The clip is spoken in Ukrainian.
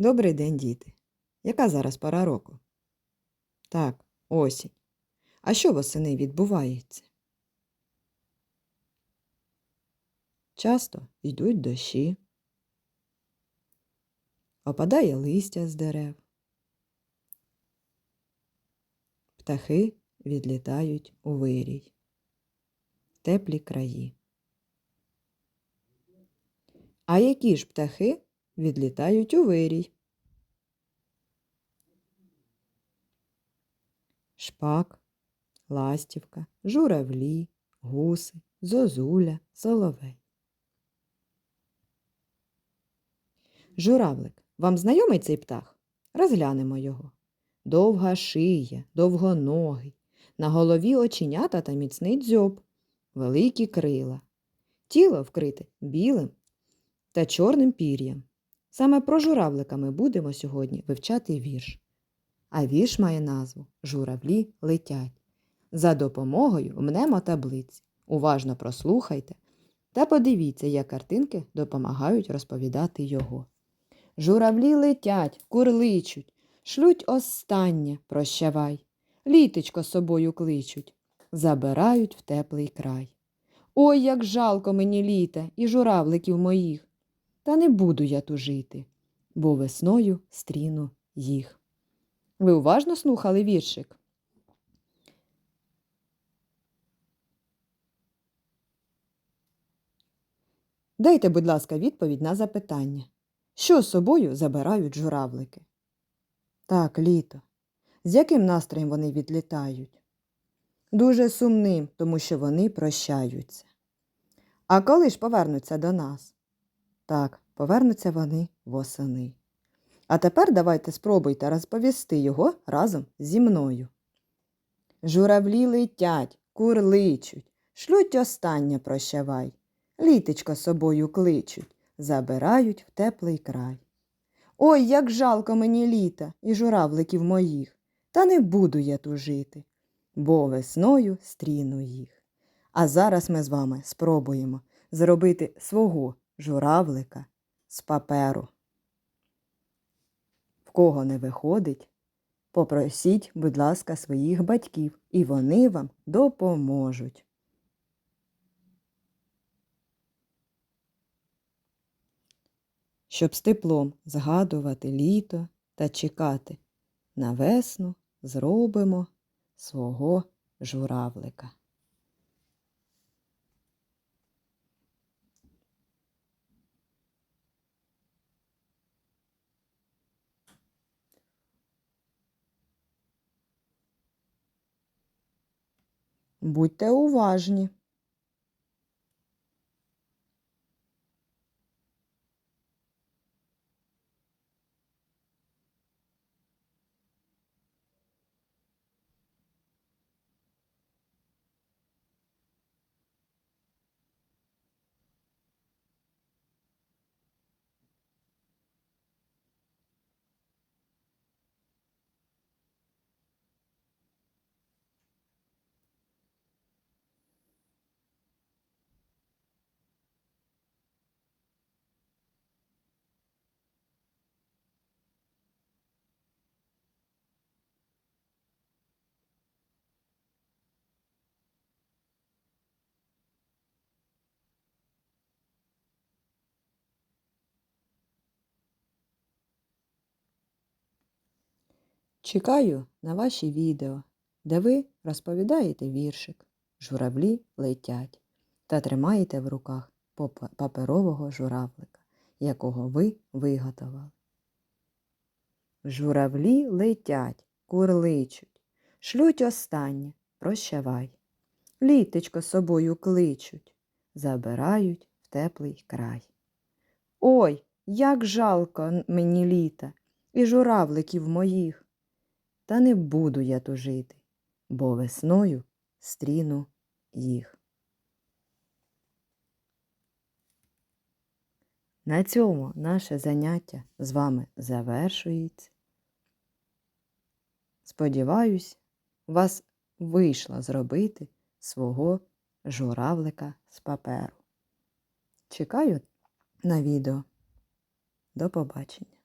Добрий день, діти. Яка зараз пора року? Так, осінь. А що восени відбувається? Часто йдуть дощі, опадає листя з дерев. Птахи відлітають у вирій, теплі краї. А які ж птахи відлітають у вирій? Шпак, ластівка, журавлі, гуси, зозуля, соловей. Журавлик, вам знайомий цей птах? Розглянемо його. Довга шия, довгоногий, на голові оченята та міцний дзьоб, великі крила. Тіло вкрите білим та чорним пір'ям. Саме про журавлика ми будемо сьогодні вивчати вірш. А вірш має назву Журавлі летять. За допомогою мнемотаблиць. Уважно прослухайте та подивіться, як картинки допомагають розповідати його. Журавлі летять, курличуть, шлють останнє, прощавай. Літечко собою кличуть, забирають в теплий край. Ой, як жалко мені літа і журавликів моїх. Та не буду я тужити, бо весною стріну їх. Ви уважно слухали віршик? Дайте, будь ласка, відповідь на запитання. Що з собою забирають журавлики? Так, літо. З яким настроєм вони відлітають? Дуже сумним, тому що вони прощаються. А коли ж повернуться до нас? Так, повернуться вони восени. А тепер давайте спробуйте розповісти його разом зі мною. Журавлі летять, курличуть, шлють останнє прощавай, літечко собою кличуть, забирають в теплий край. Ой, як жалко мені літа і журавликів моїх, та не буду я тужити, бо весною стріну їх. А зараз ми з вами спробуємо зробити свого журавлика з паперу. В кого не виходить, попросіть, будь ласка, своїх батьків, і вони вам допоможуть. Щоб з теплом згадувати літо та чекати на весну, зробимо свого журавлика. Будьте уважні. Чекаю на ваші відео, де ви розповідаєте віршик, журавлі летять та тримаєте в руках паперового журавлика, якого ви виготовили. Журавлі летять, курличуть, шлють останнє, прощавай. Літечко собою кличуть, забирають в теплий край. Ой, як жалко мені літа і журавликів моїх. Та не буду я тужити, бо весною стріну їх. На цьому наше заняття з вами завершується. Сподіваюсь, вас вийшло зробити свого журавлика з паперу. Чекаю на відео. До побачення.